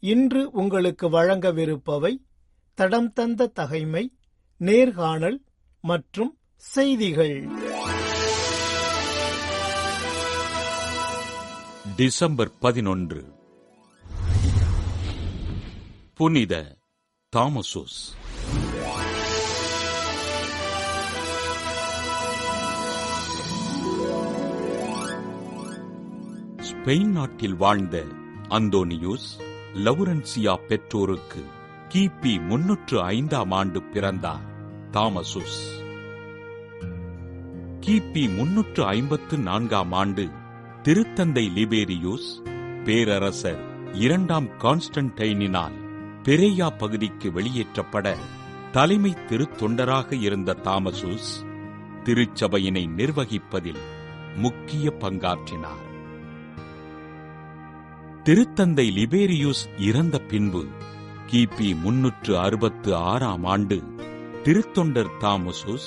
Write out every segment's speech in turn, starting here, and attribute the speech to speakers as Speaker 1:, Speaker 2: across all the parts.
Speaker 1: இன்று உங்களுக்கு வழங்கவிருப்பவை தடம் தந்த தகைமை நேர்காணல் மற்றும் செய்திகள்.
Speaker 2: டிசம்பர் பதினொன்று. புனித தாமசோஸ். ஸ்பெயின் நாட்டில் வாழ்ந்த அந்தோனியூஸ் லவுரன்சியா பெற்றோருக்கு கிபி முன்னூற்று ஐந்தாம் ஆண்டு பிறந்தார் தாமசுஸ். கிபி முன்னூற்று ஐம்பத்து நான்காம் ஆண்டு திருத்தந்தை லிபேரியூஸ் பேரரசர் இரண்டாம் கான்ஸ்டன்டைனினால் பெரேயா பகுதிக்கு வெளியேற்றப்பட தலைமை திருத்தொண்டராக இருந்த தாமசூஸ் திருச்சபையினை நிர்வகிப்பதில் முக்கிய பங்காற்றினார். திருத்தந்தை லிபேரியூஸ் இறந்த பின்பு கிபி முன்னூற்று அறுபத்து ஆறாம் ஆண்டு திருத்தொண்டர் தாமசூஸ்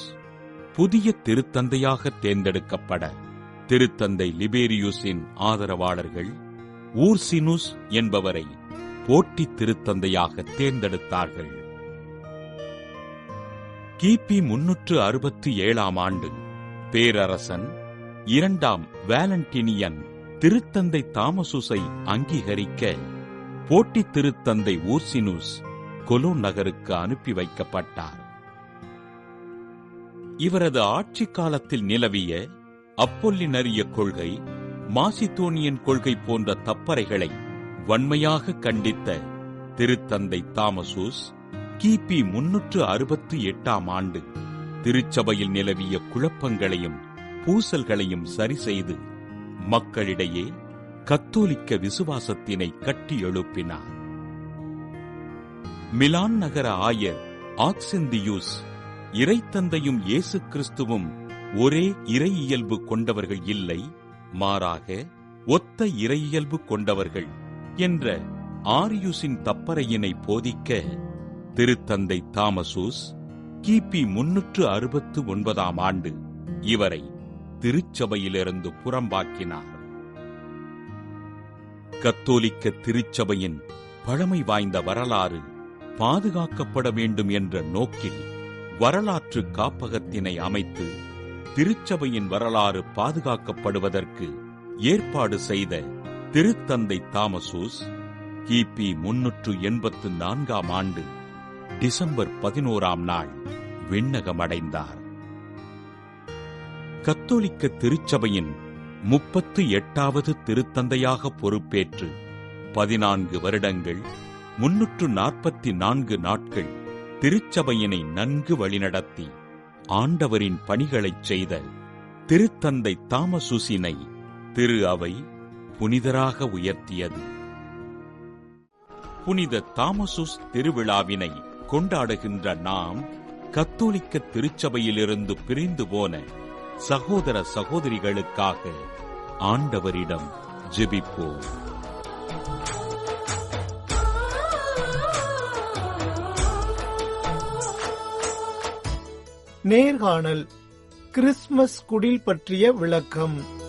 Speaker 2: புதிய திருத்தந்தையாக தேர்ந்தெடுக்கப்பட திருத்தந்தை லிபேரியூஸின் ஆதரவாளர்கள் ஊர்சினுஸ் என்பவரை போட்டி திருத்தந்தையாக தேர்ந்தெடுத்தார்கள். கிபி முன்னூற்று அறுபத்தி ஏழாம் ஆண்டு பேரரசன் இரண்டாம் வேலண்டினியன் திருத்தந்தை தாமசுசை அங்கீகரிக்க போட்டி திருத்தந்தை ஊர்சினுஸ் கொலோ நகருக்கு அனுப்பி வைக்கப்பட்டார். இவரது ஆட்சி காலத்தில் நிலவிய அப்பொல்லினரிய கொள்கை மாசித்தோனியன் கொள்கை போன்ற தப்பறைகளை வன்மையாக கண்டித்த திருத்தந்தை தாமசூஸ் கிபி முன்னூற்று அறுபத்தி எட்டாம் ஆண்டு திருச்சபையில் நிலவிய குழப்பங்களையும் பூசல்களையும் சரி செய்து மக்களிடையே கத்தோலிக்க விசுவாசத்தினை கட்டி எழுப்பினார். மிலான் நகர ஆயர் ஆக்சிந்தியூஸ் இறைத்தந்தையும் இயேசு கிறிஸ்துவும் ஒரே இறையியல்பு கொண்டவர்கள் இல்லை மாறாக ஒத்த இறையியல்பு கொண்டவர்கள் என்ற ஆரியூசின் தப்பறையினை போதிக்க திருத்தந்தை தாமசூஸ் கிபி முன்னூற்று அறுபத்து ஒன்பதாம் ஆண்டு இவரை திருச்சபையிலிருந்து புறம்பாக்கினார். கத்தோலிக்க திருச்சபையின் பழமை வாய்ந்த வரலாறு பாதுகாக்கப்பட வேண்டும் என்ற நோக்கில் வரலாற்று காப்பகத்தினை அமைத்து திருச்சபையின் வரலாறு பாதுகாக்கப்படுவதற்கு ஏற்பாடு செய்த திருத்தந்தை தாமசூஸ் கிபி முன்னூற்று எண்பத்து நான்காம் ஆண்டு டிசம்பர் பதினோராம் நாள் விண்ணகமடைந்தார். கத்தோலிக்க திருச்சபையின் முப்பத்து எட்டாவது திருத்தந்தையாக பொறுப்பேற்று பதினான்கு வருடங்கள் முன்னூற்று நாற்பத்தி நான்கு நாட்கள் திருச்சபையினை நன்கு வழிநடத்தி ஆண்டவரின் பணிகளைச் செய்த திருத்தந்தை தாமசுசினை திரு அவை புனிதராக உயர்த்தியது. புனித தாமசுஸ் திருவிழாவினை கொண்டாடுகின்ற நாம் கத்தோலிக்க திருச்சபையிலிருந்து பிரிந்து போன சகோதர சகோதரிகளுக்காக ஆண்டவரிடம் ஜெபிப்போம்.
Speaker 1: நேர்காணல் கிறிஸ்துமஸ் குடில் பற்றிய விளக்கம்.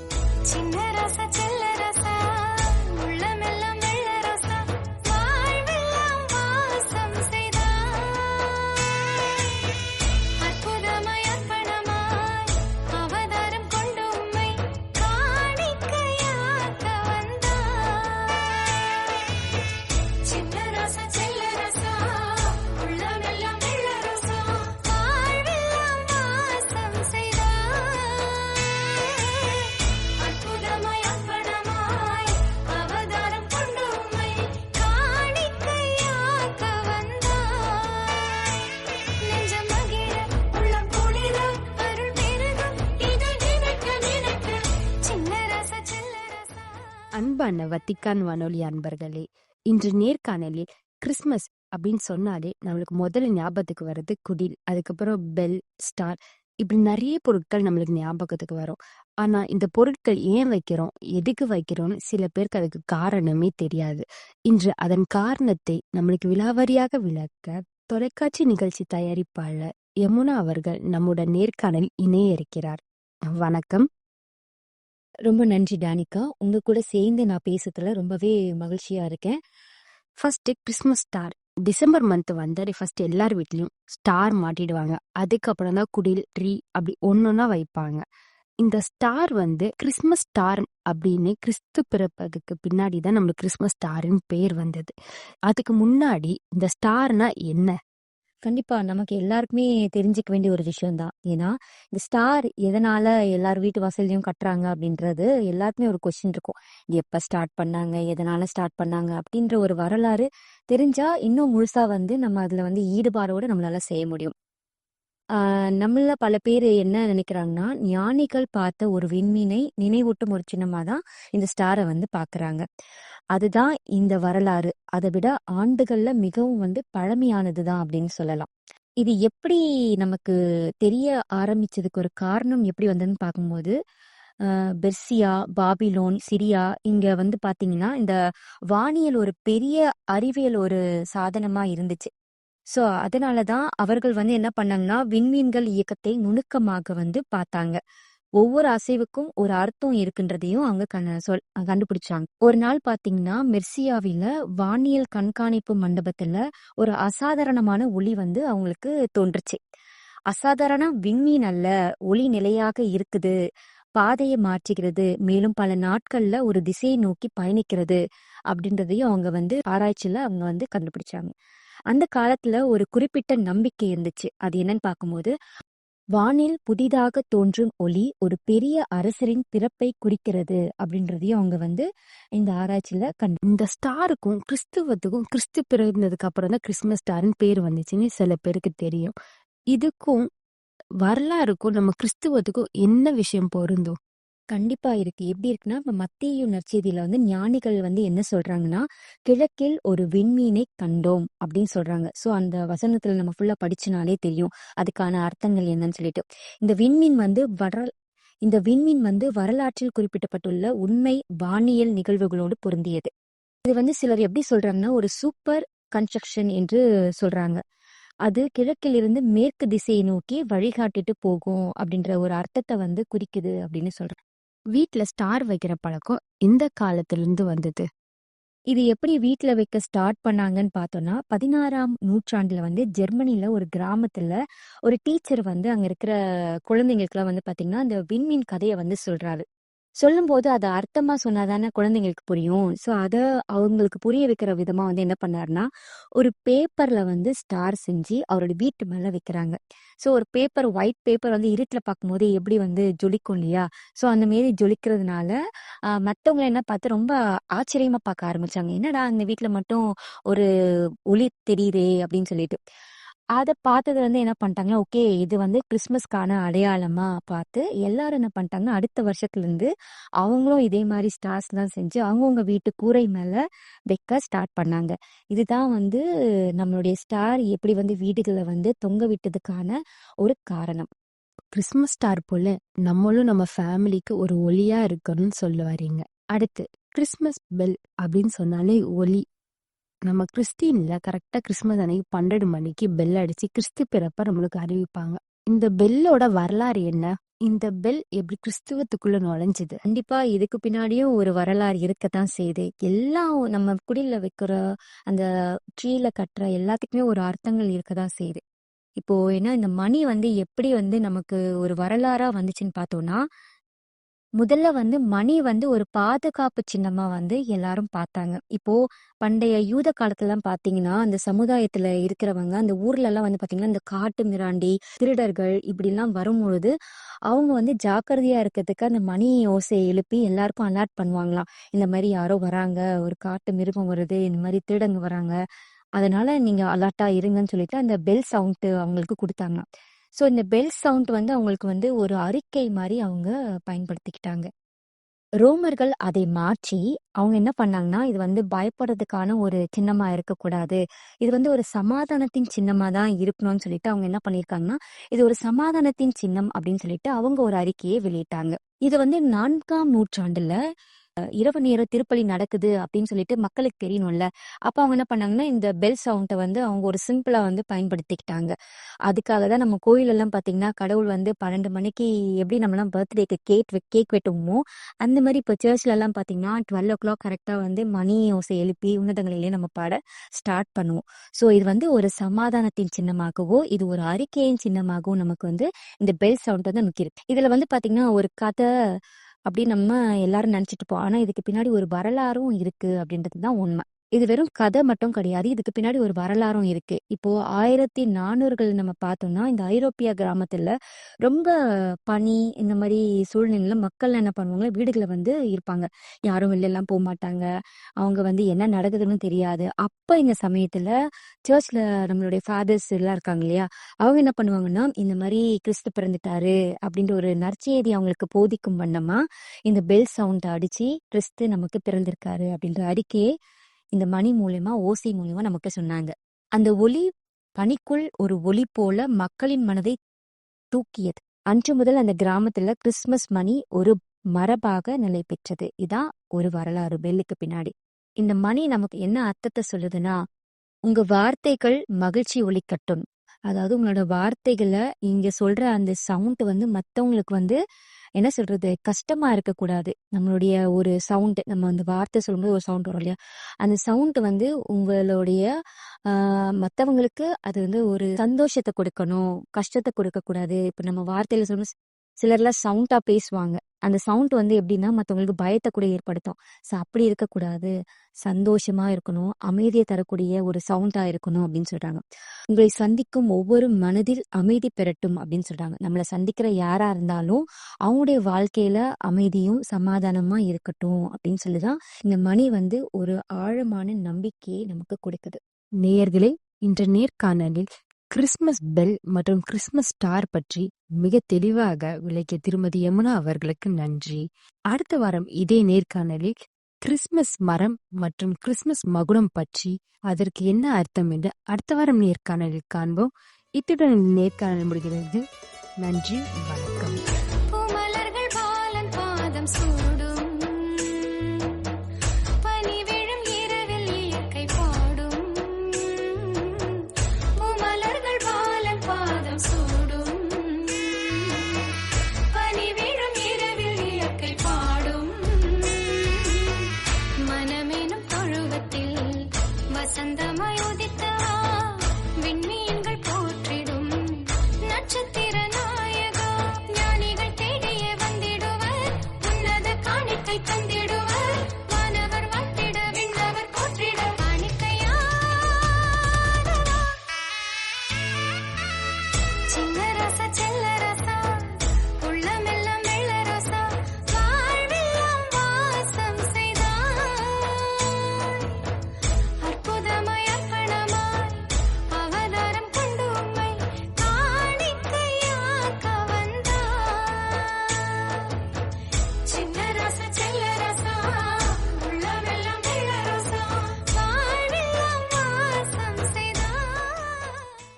Speaker 3: அன்பான வத்திக்கான் வானொலி அன்பர்களே இன்று நேர்காணலில் கிறிஸ்மஸ் அப்படின்னு சொன்னாலே நம்மளுக்கு முதல்ல ஞாபகத்துக்கு வர்றது குடில் அதுக்கப்புறம் பெல் ஸ்டார் இப்படி நிறைய பொருட்கள் நம்மளுக்கு ஞாபகத்துக்கு வரும். ஆனா இந்த பொருட்கள் ஏன் வைக்கிறோம் எதுக்கு வைக்கிறோம்னு சில பேருக்கு அதுக்கு காரணமே தெரியாது. இன்று அதன் காரணத்தை நம்மளுக்கு விலாவரியாக விளக்க தொலைக்காட்சி நிகழ்ச்சி தயாரிப்பாளர் யமுனா அவர்கள் நம்முடன் நேர்காணல் இணைய இருக்கிறார். வணக்கம்.
Speaker 4: ரொம்ப நன்றி டானிகா. உங்க கூட சேர்ந்து நான் பேசுறதுல ரொம்பவே மகிழ்ச்சியா இருக்கேன்.
Speaker 3: First Christmas star December month வந்தாரு ஃபர்ஸ்ட் எல்லார் வீட்லயும் ஸ்டார் மாட்டிடுவாங்க. அதுக்கப்புறம் தான் குடில் ட்ரீ அப்படி ஒன்னொன்னா வைப்பாங்க. இந்த ஸ்டார் வந்து கிறிஸ்மஸ் ஸ்டார் அப்படின்னு கிறிஸ்து பிறப்பதுக்கு பின்னாடி தான் நம்மளுக்கு கிறிஸ்மஸ் ஸ்டார்னு பேர் வந்தது. அதுக்கு முன்னாடி இந்த ஸ்டார்னா என்ன?
Speaker 4: கண்டிப்பா நமக்கு எல்லாருக்குமே தெரிஞ்சுக்க வேண்டிய ஒரு விஷயம் தான் ஏன்னா இந்த ஸ்டார் எதனால எல்லார் வீட்டு வாசல்லையும் கட்டுறாங்க அப்படின்றது எல்லாருக்குமே ஒரு கொஸ்டின் இருக்கும். இது எப்ப ஸ்டார்ட் பண்ணாங்க எதனால ஸ்டார்ட் பண்ணாங்க அப்படின்ற ஒரு வரலாறு தெரிஞ்சா இன்னும் முழுசா வந்து நம்ம அதுல வந்து ஈடுபாடோட நம்மளால செய்ய முடியும். நம்மள பல பேர் என்ன நினைக்கிறாங்கன்னா ஞானிகள் பார்த்த ஒரு விண்மீனை நினைவூட்டும் ஒரு சின்னமா தான் இந்த ஸ்டாரை வந்து பாக்குறாங்க. அதுதான் இந்த வரலாறு. அதை விட ஆண்டுகள்ல மிகவும் வந்து பழமையானது தான் அப்படின்னு சொல்லலாம். இது எப்படி நமக்கு தெரிய ஆரம்பிச்சதுக்கு ஒரு காரணம் எப்படி வந்ததுன்னு பார்க்கும்போது பெர்சியா பாபிலோன் சிரியா இங்க வந்து பாத்தீங்கன்னா இந்த வானியல் ஒரு பெரிய அறிவியல் ஒரு சாதனமா இருந்துச்சு. சோ அதனாலதான் அவர்கள் வந்து என்ன பண்ணாங்கன்னா விண்மீன்கள் இயக்கத்தை நுணுக்கமாக வந்து பார்த்தாங்க. ஒவ்வொரு அசைவுக்கும் ஒரு அர்த்தம் இருக்குன்றதையும் அவங்க கண்ண சொல் கண்டுபிடிச்சாங்க. ஒரு நாள் பாத்தீங்கன்னா மெர்சியாவில வானியல் கண்காணிப்பு மண்டபத்துல ஒரு அசாதாரணமான ஒளி வந்து அவங்களுக்கு தோன்றுச்சு. அசாதாரண விண்மீன் அல்ல ஒளி நிலையாக இருக்குது பாதையை மாற்றுகிறது மேலும் பல நாட்கள்ல ஒரு திசையை நோக்கி பயணிக்கிறது அப்படின்றதையும் அவங்க வந்து ஆராய்ச்சியில அவங்க வந்து கண்டுபிடிச்சாங்க. அந்த காலத்துல ஒரு குறிப்பிட்ட நம்பிக்கை இருந்துச்சு. அது என்னன்னு பார்க்கும்போது வானில் புதிதாக தோன்றும் ஒளி ஒரு பெரிய அரசரின் பிறப்பை குறிக்கிறது அப்படின்றதையும் அவங்க வந்து இந்த ஆராய்ச்சியில கண்டு
Speaker 3: இந்த ஸ்டாருக்கும் கிறிஸ்துவத்துக்கும் கிறிஸ்து பிறந்ததுக்கு அப்புறம் தான் கிறிஸ்மஸ் ஸ்டார்னு பேர் வந்துச்சுன்னு சில பேருக்கு தெரியும். இதுக்கும் வரலாறுக்கும் நம்ம கிறிஸ்துவத்துக்கும் என்ன விஷயம் பொருந்தும்?
Speaker 4: கண்டிப்பா இருக்கு. எப்படி இருக்குன்னா இப்ப மத்திய நற்செய்தியில வந்து ஞானிகள் வந்து என்ன சொல்றாங்கன்னா கிழக்கில் ஒரு விண்மீனை கண்டோம் அப்படின்னு சொல்றாங்க. சோ அந்த வசனத்துல நம்ம ஃபுல்லா படிச்சுனாலே தெரியும் அதுக்கான அர்த்தங்கள் என்னன்னு சொல்லிட்டு. இந்த விண்மீன் வந்து வர இந்த விண்மீன் வந்து வரலாற்றில் குறிப்பிடப்பட்டுள்ள உண்மை வானியல் நிகழ்வுகளோடு பொருந்தியது. இது வந்து சிலர் எப்படி சொல்றாங்கன்னா ஒரு சூப்பர் கன்ஸ்ட்ரக்ஷன் என்று சொல்றாங்க. அது கிழக்கில் இருந்து மேற்கு திசையை நோக்கி வழிகாட்டிட்டு போகும் அப்படின்ற ஒரு அர்த்தத்தை வந்து குறிக்குது அப்படின்னு சொல்றாங்க.
Speaker 3: வீட்டில் ஸ்டார் வைக்கிற பழக்கம் இந்த காலத்திலிருந்து வந்தது.
Speaker 4: இது எப்படி வீட்டில் வைக்க ஸ்டார்ட் பண்ணாங்கன்னு பார்த்தோம்னா பதினாறாம் நூற்றாண்டுல வந்து ஜெர்மனில ஒரு கிராமத்துல ஒரு டீச்சர் வந்து அங்க இருக்கிற குழந்தைங்களுக்குலாம் வந்து பாத்தீங்கன்னா அந்த விண்மீன் கதையை வந்து சொல்றாரு. சொல்லும்போது அதை அர்த்தமா சொன்னாதானே குழந்தைங்களுக்கு புரியும். ஸோ அதை அவங்களுக்கு புரிய வைக்கிற விதமா வந்து என்ன பண்ணாருன்னா ஒரு பேப்பர்ல வந்து ஸ்டார் செஞ்சு அவரோட வீட்டு மேல வைக்கிறாங்க. ஸோ ஒரு பேப்பர் ஒயிட் பேப்பர் வந்து இருட்டில் பார்க்கும்போது எப்படி வந்து ஜொலிக்கும் இல்லையா? ஸோ அந்த மாரி ஜொலிக்கிறதுனால மற்றவங்களை என்ன பார்த்து ரொம்ப ஆச்சரியமா பார்க்க ஆரம்பிச்சாங்க. என்னடா இந்த வீட்டில் மட்டும் ஒரு ஒளி தெரியுதே அப்படின்னு சொல்லிட்டு. அதை பார்த்தது வந்து என்ன பண்ணிட்டாங்கன்னா ஓகே இது வந்து கிறிஸ்மஸ்க்கான அடையாளமா பார்த்து எல்லாரும் என்ன பண்ணிட்டாங்கன்னா அடுத்த வருஷத்துல இருந்து அவங்களும் இதே மாதிரி ஸ்டார்ஸ் தான் செஞ்சு அவங்கவுங்க வீட்டு கூரை மேல வைக்க ஸ்டார்ட் பண்ணாங்க. இதுதான் வந்து நம்மளுடைய ஸ்டார் எப்படி வந்து வீடுகளை வந்து தொங்க விட்டதுக்கான ஒரு காரணம்.
Speaker 3: கிறிஸ்மஸ் ஸ்டார் போல நம்மளும் நம்ம ஃபேமிலிக்கு ஒரு ஒளியா இருக்கணும்னு சொல்ல வரீங்க அடுத்து கிறிஸ்மஸ் பெல் அப்படின்னு சொன்னாலே ஒலி நம்ம கிறிஸ்டின்ல கரெக்டா கிறிஸ்மஸ் அன்னைக்கு பன்னெண்டு மணிக்கு பெல் அடிச்சு கிறிஸ்து பிறப்ப நம்மளுக்கு அறிவிப்பாங்க. இந்த பெல்லோட வரலாறு என்ன? இந்த பெல் எப்படி கிறிஸ்துவத்துக்குள்ள நுழைஞ்சது?
Speaker 4: கண்டிப்பா இதுக்கு பின்னாடியும் ஒரு வரலாறு இருக்கத்தான் செய்யுது. எல்லாம் நம்ம குடியில வைக்கிற அந்த ட்ரீல கட்டுற எல்லாத்துக்குமே ஒரு அர்த்தங்கள் இருக்கதான் செய்யுது. இப்போ ஏன்னா இந்த மணி வந்து எப்படி வந்து நமக்கு ஒரு வரலாறா வந்துச்சுன்னு பார்த்தோம்னா முதல்ல வந்து மணி வந்து ஒரு பாதுகாப்பு சின்னமா வந்து எல்லாரும் பார்த்தாங்க. இப்போ பண்டைய யூத காலத்துலலாம் பாத்தீங்கன்னா அந்த சமுதாயத்துல இருக்கிறவங்க அந்த ஊர்ல எல்லாம் வந்து பாத்தீங்கன்னா இந்த காட்டு மிராண்டி திருடர்கள் இப்படி எல்லாம் வரும்பொழுது அவங்க வந்து ஜாக்கிரதையா இருக்கிறதுக்கு அந்த மணி ஓசையை எழுப்பி எல்லாருக்கும் அலர்ட் பண்ணுவாங்களாம். இந்த மாதிரி யாரோ வராங்க ஒரு காட்டு மிருகம் வருது இந்த மாதிரி திருடங்க வராங்க. அதனால நீங்க அலர்ட்டா இருங்கன்னு சொல்லிட்டு அந்த பெல் சவுண்ட் அவங்களுக்கு கொடுத்தாங்க ஸோ இந்த பெல் சவுண்ட் வந்து அவங்களுக்கு வந்து ஒரு அறிக்கை மாதிரி அவங்க பயன்படுத்திக்கிட்டாங்க. ரோமர்கள் அதை மாற்றி அவங்க என்ன பண்ணாங்கன்னா இது வந்து பயப்படுறதுக்கான ஒரு சின்னமா இருக்கக்கூடாது. இது வந்து ஒரு சமாதானத்தின் சின்னமா தான் இருக்கணும்னு சொல்லிட்டு அவங்க என்ன பண்ணியிருக்காங்கன்னா இது ஒரு சமாதானத்தின் சின்னம் அப்படின்னு சொல்லிட்டு அவங்க ஒரு அறிக்கையை வெளியிட்டாங்க. இது வந்து நான்காம் நூற்றாண்டுல இரவு நேர திருப்பலி நடக்குது அப்படின்னு சொல்லிட்டு மக்களுக்கு தெரியணும்ல. அப்ப அவங்க என்ன பண்ணாங்கன்னா இந்த பெல் சவுண்டை வந்து அவங்க ஒரு சிம்பிளா வந்து பயன்படுத்திக்கிட்டாங்க. அதுக்காக தான் நம்ம கோயில் எல்லாம் பாத்தீங்கன்னா கடவுள் வந்து பன்னெண்டு மணிக்கு எப்படி நம்மலாம் பர்த்டேக்கு கேக் கேக் வெட்டுவோமோ அந்த மாதிரி இப்போ சர்ச்ல எல்லாம் பாத்தீங்கன்னா டுவெல் ஓ கிளாக் கரெக்டா வந்து மணி ஓசை எழுப்பி உன்னதங்களிலே நம்ம பாட ஸ்டார்ட் பண்ணுவோம். ஸோ இது வந்து ஒரு சமாதானத்தின் சின்னமாகவோ இது ஒரு அறிக்கையின் சின்னமாகவோ நமக்கு வந்து இந்த பெல் சவுண்ட் வந்து நமக்கு இருக்கு இதுல வந்து பாத்தீங்கன்னா ஒரு கதை அப்படின்னு நம்ம எல்லாரும் நினைச்சிட்டு இருப்போம். ஆனால் இதுக்கு பின்னாடி ஒரு வரலாறும் இருக்கு அப்படின்றது தான் உண்மை. இது வெறும் கதை மட்டும் கிடையாது. இதுக்கு பின்னாடி ஒரு வரலாறும் இருக்கு. இப்போ ஆயிரத்தி நானூறுகள் நம்ம பார்த்தோம்னா இந்த ஐரோப்பிய கிராமத்துல ரொம்ப பனி இந்த மாதிரி சூழ்நிலையில மக்கள் என்ன பண்ணுவாங்க? வீடுகளை வந்து இருப்பாங்க. யாரும் வெளில எல்லாம் போக மாட்டாங்க. அவங்க வந்து என்ன நடக்குதுன்னு தெரியாது. அப்ப இந்த சமயத்துல சர்ச்ல நம்மளுடைய ஃபாதர்ஸ் எல்லாம் இருக்காங்க இல்லையா? அவங்க என்ன பண்ணுவாங்கன்னா இந்த மாதிரி கிறிஸ்து பிறந்துட்டாரு அப்படின்ற ஒரு நற்செய்தி அவங்களுக்கு போதிக்கும் வண்ணமா இந்த பெல் சவுண்ட் அடிச்சு கிறிஸ்து நமக்கு பிறந்திருக்காரு அப்படின்ற அறிக்கையை இந்த மணி மூலியமா ஓசை மூலியமா நமக்கு சொன்னாங்க. அந்த ஒலி பனிக்குள் ஒரு ஒலி போல மக்களின் மனதை தூக்கியது. அன்று முதல் அந்த கிராமத்துல கிறிஸ்துமஸ் மணி ஒரு மரபாக நிலை பெற்றது. இதான் ஒரு வரலாறு பெல்லுக்கு பின்னாடி. இந்த மணி நமக்கு என்ன அர்த்தத்தை சொல்லுதுன்னா உங்க வார்த்தைகள் மகிழ்ச்சி ஒலிக்கட்டும் அதாவது உங்களோட வார்த்தைகளை இங்க சொல்ற அந்த சவுண்ட் வந்து மத்தவங்களுக்கு வந்து என்ன சொல்றது? கஷ்டமா இருக்கக்கூடாது. நம்மளுடைய ஒரு சவுண்ட் நம்ம அந்த வார்த்தை சொல்லும்போது ஒரு சவுண்ட் வரும் இல்லையா? அந்த சவுண்ட் வந்து உங்களுடைய ஆஹ் மத்தவங்களுக்கு அது வந்து ஒரு சந்தோஷத்தை கொடுக்கணும். கஷ்டத்தை கொடுக்க கூடாது இப்ப நம்ம வார்த்தையில சொல்லும் சிலர்லாம் சவுண்டா பேசுவாங்க. அந்த சவுண்ட் வந்து எப்படின்னா மற்றவங்களுக்கு பயத்தை கூட ஏற்படுத்தும். ஸோ அப்படி இருக்கக்கூடாது. சந்தோஷமா இருக்கணும். அமைதியை தரக்கூடிய ஒரு சவுண்டா இருக்கணும் அப்படின்னு சொல்றாங்க. உங்களை சந்திக்கும் ஒவ்வொரு மனதில் அமைதி பெறட்டும் அப்படின்னு சொல்றாங்க. நம்மளை சந்திக்கிற யாரா இருந்தாலும் அவங்களுடைய வாழ்க்கையில அமைதியும் சமாதானமா இருக்கட்டும் அப்படின்னு சொல்லிதான் இந்த மணி வந்து ஒரு ஆழமான நம்பிக்கையை நமக்கு கொடுக்குது.
Speaker 3: நேயர்களே இன்ற நேர்காணலில் கிறிஸ்மஸ் பெல் மற்றும் கிறிஸ்மஸ் ஸ்டார் பற்றி மிக தெளிவாக விளக்கிய திருமதி யமுனா அவர்களுக்கு நன்றி. அடுத்த வாரம் இதே நேர்காணலில் கிறிஸ்மஸ் மரம் மற்றும் கிறிஸ்மஸ் மகுடம் பற்றி அதற்கு என்ன அர்த்தம் என்று அடுத்த வாரம் நேர்காணலில் காண்போம். இத்துடன் நேர்காணல் முடிகிறது. நன்றி வணக்கம்.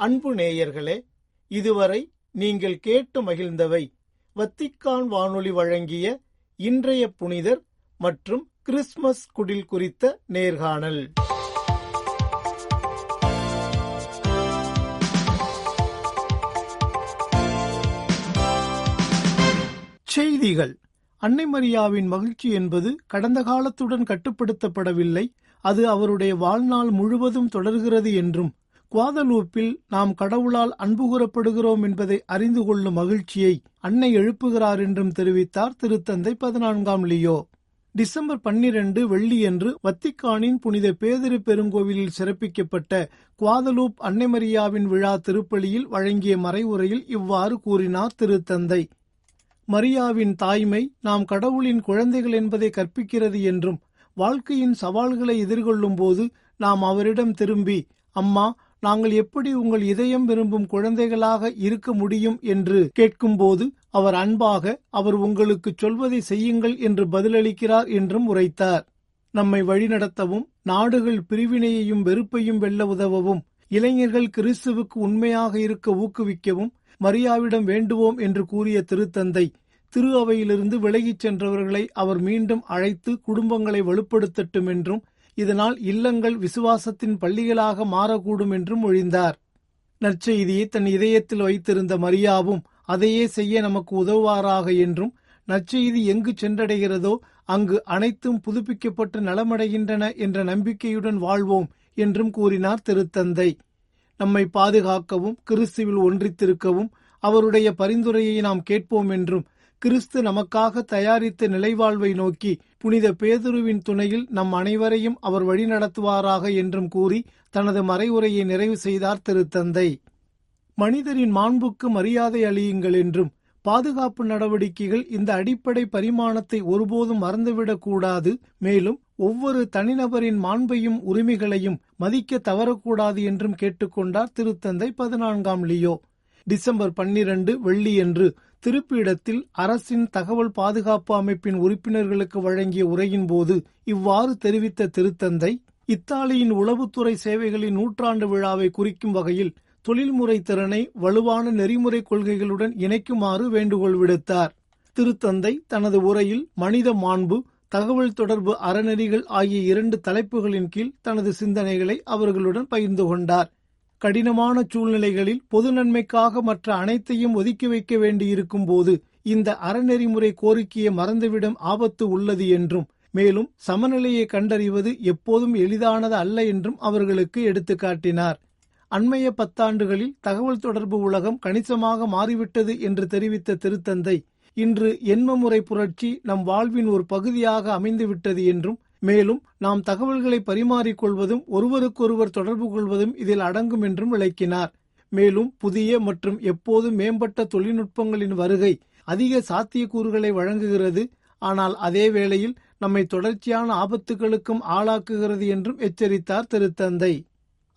Speaker 1: அன்பு நேயர்களே இதுவரை நீங்கள் கேட்டு மகிழ்ந்தவை வத்திக்கான் வானொலி வழங்கிய இன்றைய புனிதர் மற்றும் கிறிஸ்மஸ் குடில் குறித்த நேர்காணல். செய்திகள். அன்னை மரியாவின் மகிழ்ச்சி என்பது கடந்த காலத்துடன் கட்டுப்படுத்தப்படவில்லை. அது அவருடைய வாழ்நாள் முழுவதும் தொடர்கிறது என்றும் குவாதலூப்பில் நாம் கடவுளால் அன்பு கூறப்படுகிறோம் என்பதை அறிந்து கொள்ளும் மகிழ்ச்சியை அன்னை எழுப்புகிறார் என்றும் தெரிவித்தார் திருத்தந்தை பதினான்காம் லியோ. டிசம்பர் பன்னிரண்டு வெள்ளியன்று வத்திக்கானின் புனித பேதிரு பெருங்கோவிலில் சிறப்பிக்கப்பட்ட குவாதலூப் அன்னை மரியாவின் விழா திருப்பலியில் வழங்கிய மறைவுரையில் இவ்வாறு கூறினார் திருத்தந்தை. மரியாவின் தாய்மை நாம் கடவுளின் குழந்தைகள் என்பதை கற்பிக்கிறது என்றும் வாழ்க்கையின் சவால்களை எதிர்கொள்ளும் போது நாம் அவரிடம் திரும்பி அம்மா நாங்கள் எப்படி உங்கள் இதயம் விரும்பும் குழந்தைகளாக இருக்க முடியும் என்று கேட்கும்போது அவர் அன்பாக அவர் உங்களுக்கு சொல்வதை செய்யுங்கள் என்று பதிலளிக்கிறார் என்றும் உரைத்தார். நம்மை வழிநடத்தவும் நாடுகள் பிரிவினையையும் வெறுப்பையும் வெல்ல உதவவும் இளைஞர்கள் கிறிஸ்துவுக்கு உண்மையாக இருக்க ஊக்குவிக்கவும் மரியாவிடம் வேண்டுவோம் என்று கூறிய திருத்தந்தை திரு அவையிலிருந்து விலகிச் சென்றவர்களை அவர் மீண்டும் அழைத்து குடும்பங்களை வலுப்படுத்தட்டும் என்றும் இதனால் இல்லங்கள் விசுவாசத்தின் பள்ளிகளாக மாறக்கூடும் என்றும் மொழிந்தார் நற்செய்தியை தன் இதயத்தில் வைத்திருந்த மரியாவும் அதையே செய்ய நமக்கு உதவுவாராக என்றும் நற்செய்தி எங்கு சென்றடைகிறதோ அங்கு அனைத்தும் புதுப்பிக்கப்பட்டு நலமடைகின்றன என்ற நம்பிக்கையுடன் வாழ்வோம் என்றும் கூறினார் திருத்தந்தை. நம்மை பாதுகாக்கவும் கிறிஸ்துவில் ஒன்றித்திருக்கவும் அவருடைய பரிந்துரையை நாம் கேட்போம் என்றும் கிறிஸ்து நமக்காக தயாரித்த நிலைவாழ்வை நோக்கி புனித பேதுருவின் துணையில் நம் அனைவரையும் அவர் வழிநடத்துவாராக என்றும் கூறி தனது மறைவுரையை நிறைவு செய்தார் திருத்தந்தை. மனிதரின் மாண்புக்கு மரியாதை அளியுங்கள் என்றும் பாதுகாப்பு நடவடிக்கைகள் இந்த அடிப்படை பரிமாணத்தை ஒருபோதும் மறந்துவிடக்கூடாது மேலும் ஒவ்வொரு தனிநபரின் மாண்பையும் உரிமைகளையும் மதிக்க தவறக்கூடாது என்றும் கேட்டுக்கொண்டார் திருத்தந்தை பதினான்காம் லியோ. டிசம்பர் பன்னிரண்டு வெள்ளியன்று திருப்பீடத்தில் அரசின் தகவல் பாதுகாப்பு அமைப்பின் உறுப்பினர்களுக்கு வழங்கிய உரையின் போது இவ்வாறு தெரிவித்த திருத்தந்தை இத்தாலியின் உளவுத்துறை சேவைகளின் நூற்றாண்டு விழாவை குறிக்கும் வகையில் தொழில்முறை திறனை வலுவான நெறிமுறை கொள்கைகளுடன் இணைக்குமாறு வேண்டுகோள் விடுத்தார். திருத்தந்தை தனது உரையில் மனித மாண்பு தகவல் தொடர்பு அறநெறிகள் ஆகிய இரண்டு தலைப்புகளின் கீழ் தனது சிந்தனைகளை அவர்களுடன் பகிர்ந்து கொண்டார். கடினமான சூழ்நிலைகளில் பொது நன்மைக்காக மற்ற அனைத்தையும் ஒதுக்கி வைக்க வேண்டியிருக்கும் போது இந்த அறநெறிமுறை கோரிக்கையை மறந்துவிடும் ஆபத்து உள்ளது என்றும் மேலும் சமநிலையை கண்டறிவது எப்போதும் எளிதானது அல்ல என்றும் அவர்களுக்கு எடுத்துக்காட்டினார் அண்மைய பத்தாண்டுகளில் தகவல் தொடர்பு உலகம் கணிசமாக மாறிவிட்டது என்று தெரிவித்த திருத்தந்தை இன்று எண்மமுறை புரட்சி நம் வாழ்வின் ஒரு பகுதியாக அமைந்துவிட்டது என்றும் மேலும் நாம் தகவல்களை பரிமாறிக்கொள்வதும் ஒருவருக்கொருவர் தொடர்பு கொள்வதும் இதில் அடங்கும் என்றும் விளக்கினார். மேலும் புதிய மற்றும் எப்போதும் மேம்பட்ட தொழில்நுட்பங்களின் வருகை அதிக சாத்தியக்கூறுகளை வழங்குகிறது. ஆனால் அதே வேளையில் நம்மை தொடர்ச்சியான ஆபத்துகளுக்கும் ஆளாக்குகிறது என்றும் எச்சரித்தார் திருத்தந்தை.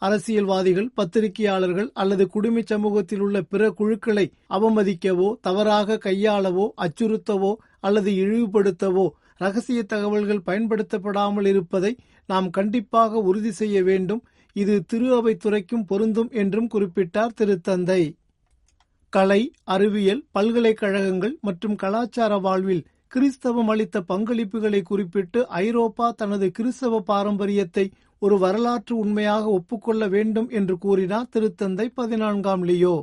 Speaker 1: அரசியல்வாதிகள் பத்திரிகையாளர்கள் அல்லது குடிமைச் சமூகத்தில் உள்ள பிற குழுக்களை அவமதிக்கவோ தவறாக கையாளவோ அச்சுறுத்தவோ அல்லது இழிவுபடுத்தவோ ரகசிய தகவல்கள் பயன்படுத்தப்படாமல் இருப்பதை நாம் கண்டிப்பாக உறுதி செய்ய வேண்டும். இது திரு அவை துறைக்கும் பொருந்தும் என்றும் குறிப்பிட்டார் திருத்தந்தை. கலை அறிவியல் பல்கலைக்கழகங்கள் மற்றும் கலாச்சார வாழ்வில் கிறிஸ்தவம் அளித்த பங்களிப்புகளை குறிப்பிட்டு ஐரோப்பா தனது கிறிஸ்தவ பாரம்பரியத்தை ஒரு வரலாற்று உண்மையாக ஒப்புக்கொள்ள வேண்டும் என்று கூறினார் திருத்தந்தை பதினான்காம் லியோ.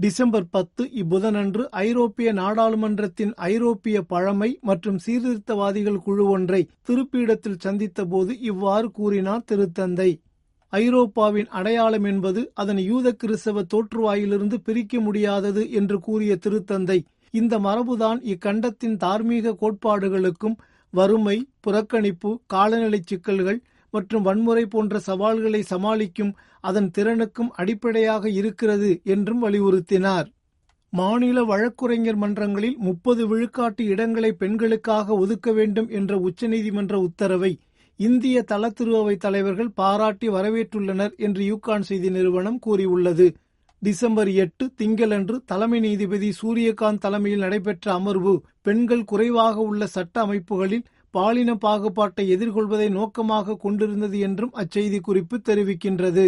Speaker 1: டிசம்பர் பத்து இப்புதனன்று ஐரோப்பிய நாடாளுமன்றத்தின் ஐரோப்பிய பழமை மற்றும் சீர்திருத்தவாதிகள் குழு ஒன்றை திருப்பீடத்தில் சந்தித்தபோது இவ்வாறு கூறினார் திருத்தந்தை. ஐரோப்பாவின் அடையாளம் என்பது அதன் யூத கிறிஸ்தவ தோற்றுவாயிலிருந்து பிரிக்க முடியாதது என்று கூறிய திருத்தந்தை. இந்த மரபுதான் இக்கண்டத்தின் தார்மீக கோட்பாடுகளுக்கும் வறுமை புறக்கணிப்பு காலநிலை சிக்கல்கள் மற்றும் வன்முறை போன்ற சவால்களை சமாளிக்கும் அதன் திறனுக்கும் அடிப்படையாக இருக்கிறது என்றும் வலியுறுத்தினார். மாநில வழக்குரைஞர் மன்றங்களில் முப்பது விழுக்காட்டு இடங்களை பெண்களுக்காக ஒதுக்க வேண்டும் என்ற உச்சநீதிமன்ற உத்தரவை இந்திய தளத்திருவை தலைவர்கள் பாராட்டி வரவேற்றுள்ளனர் என்று யூகான் செய்தி நிறுவனம் கூறியுள்ளது. டிசம்பர் எட்டு திங்களன்று தலைமை நீதிபதி சூரியகாந்த் தலைமையில் நடைபெற்ற அமர்வு பெண்கள் குறைவாக உள்ள சட்ட அமைப்புகளில் பாலின பாகுபாட்டை எதிர்கொள்வதை நோக்கமாக கொண்டிருந்தது என்றும் அச்செய்தி குறிப்பு தெரிவிக்கின்றது.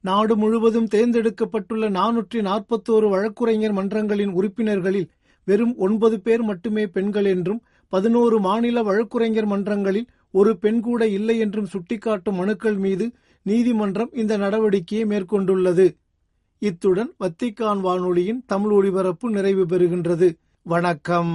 Speaker 1: நாடு முழுவதும் தேர்ந்தெடுக்கப்பட்டுள்ள நானூற்றி நாற்பத்தோரு வழக்குரைஞர் மன்றங்களின் உறுப்பினர்களில் வெறும் ஒன்பது பேர் மட்டுமே பெண்கள் என்றும் பதினோரு மாநில வழக்குரைஞர் மன்றங்களில் ஒரு பெண் கூட இல்லை என்றும் சுட்டிக்காட்டும் மனுக்கள் மீது நீதிமன்றம் இந்த நடவடிக்கையை மேற்கொண்டுள்ளது. இத்துடன் வத்திக்கான் வானொலியின் தமிழ் ஒளிபரப்பு நிறைவு பெறுகின்றது. வணக்கம்.